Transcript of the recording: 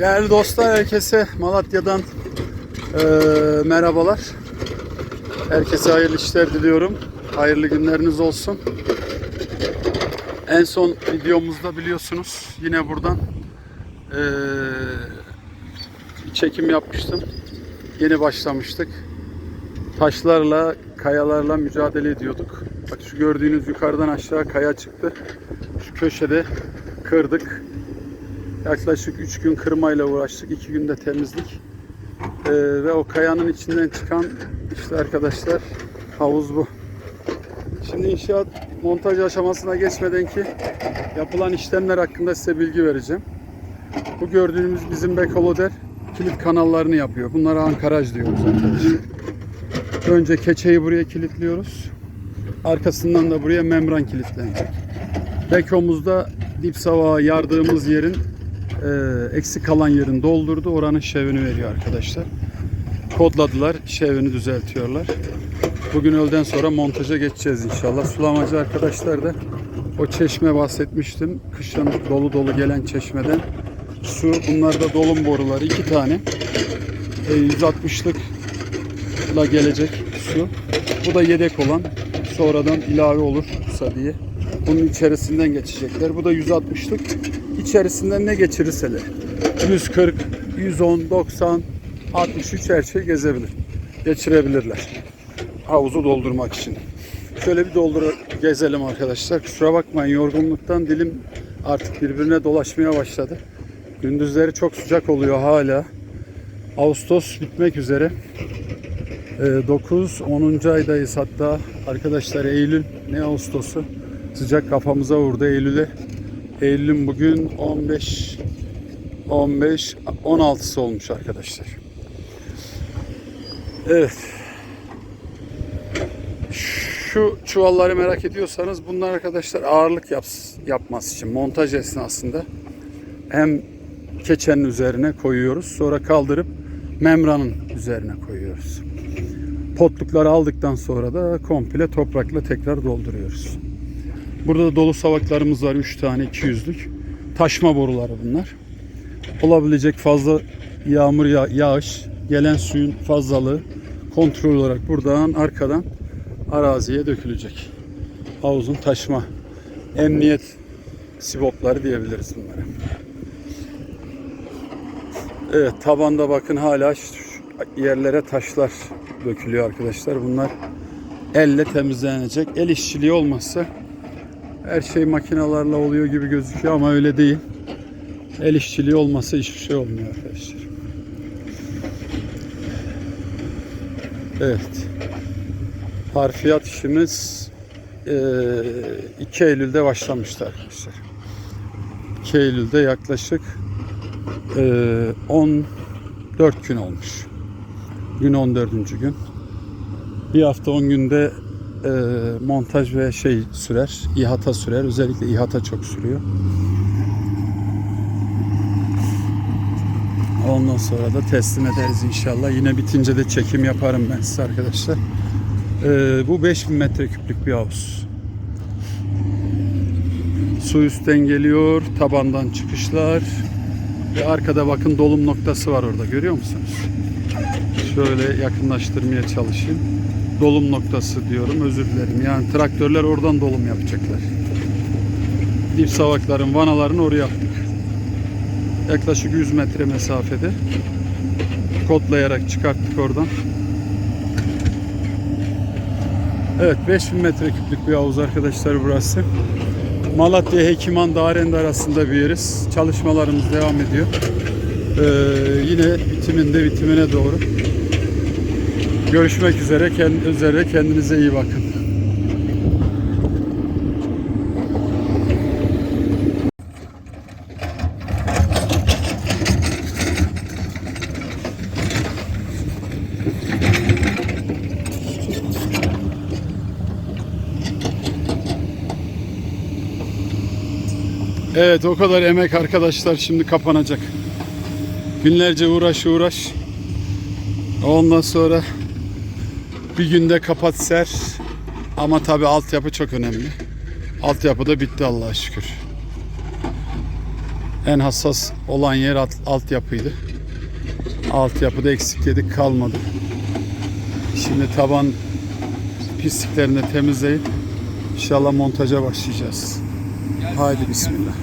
Değerli dostlar herkese Malatya'dan eee, merhabalar. Herkese hayırlı işler diliyorum. Hayırlı günleriniz olsun. En son videomuzda biliyorsunuz yine buradan bir çekim yapmıştım. Yeni başlamıştık. Taşlarla, kayalarla mücadele ediyorduk. Bak şu gördüğünüz yukarıdan aşağı kaya çıktı. Şu köşede kırdık. Yaklaşık 3 gün kırmayla uğraştık. 2 günde temizlik. Ee, ve o kayanın içinden çıkan işte arkadaşlar havuz bu. Şimdi inşaat montaj aşamasına geçmeden ki yapılan işlemler hakkında size bilgi vereceğim. Bu gördüğünüz bizim bekoloder kilit kanallarını yapıyor. Bunlara ankaraj diyoruz arkadaşlar. Önce keçeyi buraya kilitliyoruz. Arkasından da buraya membran kilitlenecek. Bekomuzda dip savağa yardığımız yerin e, eksik kalan yerin doldurdu. Oranın şevini veriyor arkadaşlar. Kodladılar. Şevini düzeltiyorlar. Bugün öğleden sonra montaja geçeceğiz inşallah. Sulamacı arkadaşlar da o çeşme bahsetmiştim. Kışın dolu dolu gelen çeşmeden su. Bunlar da dolum boruları. iki tane. E, 160'lık la gelecek su. Bu da yedek olan. Sonradan ilave olursa diye. Bunun içerisinden geçecekler. Bu da 160'lık. İçerisinden ne geçirirseler. 140, 110, 90, 63 her şey gezebilir. Geçirebilirler. Havuzu doldurmak için. Şöyle bir doldur gezelim arkadaşlar. Kusura bakmayın yorgunluktan dilim artık birbirine dolaşmaya başladı. Gündüzleri çok sıcak oluyor hala. Ağustos bitmek üzere. 9 10. aydayız hatta arkadaşlar Eylül ne Ağustos'u sıcak kafamıza vurdu Eylül'e. Eylül'ün bugün 15 15 16'sı olmuş arkadaşlar. Evet. Şu çuvalları merak ediyorsanız bunlar arkadaşlar ağırlık yaps, yapması için montaj esnasında hem keçenin üzerine koyuyoruz. Sonra kaldırıp membranın üzerine koyuyoruz. Potlukları aldıktan sonra da komple toprakla tekrar dolduruyoruz. Burada da dolu savaklarımız var 3 tane 200'lük. Taşma boruları bunlar. Olabilecek fazla yağmur ya- yağış, gelen suyun fazlalığı kontrol olarak buradan arkadan araziye dökülecek. Havuzun taşma emniyet sibopları diyebiliriz bunlara. Evet tabanda bakın hala yerlere taşlar dökülüyor arkadaşlar. Bunlar elle temizlenecek. El işçiliği olmazsa her şey makinalarla oluyor gibi gözüküyor ama öyle değil. El işçiliği olmasa hiçbir şey olmuyor arkadaşlar. Evet. Harfiyat işimiz eee, 2 Eylül'de başlamıştı arkadaşlar. 2 Eylül'de yaklaşık eee, 14 gün olmuş. Gün 14. gün. Bir hafta 10 günde eee, montaj ve şey sürer. İhata sürer. Özellikle ihata çok sürüyor. Ondan sonra da teslim ederiz inşallah. Yine bitince de çekim yaparım ben size arkadaşlar. Ee, bu 5000 metreküplük bir havuz. Su üstten geliyor, tabandan çıkışlar. Ve arkada bakın dolum noktası var orada görüyor musunuz? Şöyle yakınlaştırmaya çalışayım. Dolum noktası diyorum özür dilerim. Yani traktörler oradan dolum yapacaklar. Dip savakların vanalarını oraya yaptık. Yaklaşık 100 metre mesafede. Kodlayarak çıkarttık oradan. Evet 5000 metreküplük bir havuz arkadaşlar burası. Malatya Hekiman Darende arasında bir yeriz. Çalışmalarımız devam ediyor. Ee, yine bitiminde bitimine doğru. Görüşmek üzere. Kend- üzere kendinize iyi bakın. Evet o kadar emek arkadaşlar şimdi kapanacak. Günlerce uğraş uğraş. Ondan sonra bir günde kapat ser. Ama tabi altyapı çok önemli. Altyapı da bitti Allah'a şükür. En hassas olan yer alt, altyapıydı. Altyapıda eksikledik kalmadı. Şimdi taban pisliklerini temizleyip inşallah montaja başlayacağız. Haydi bismillah.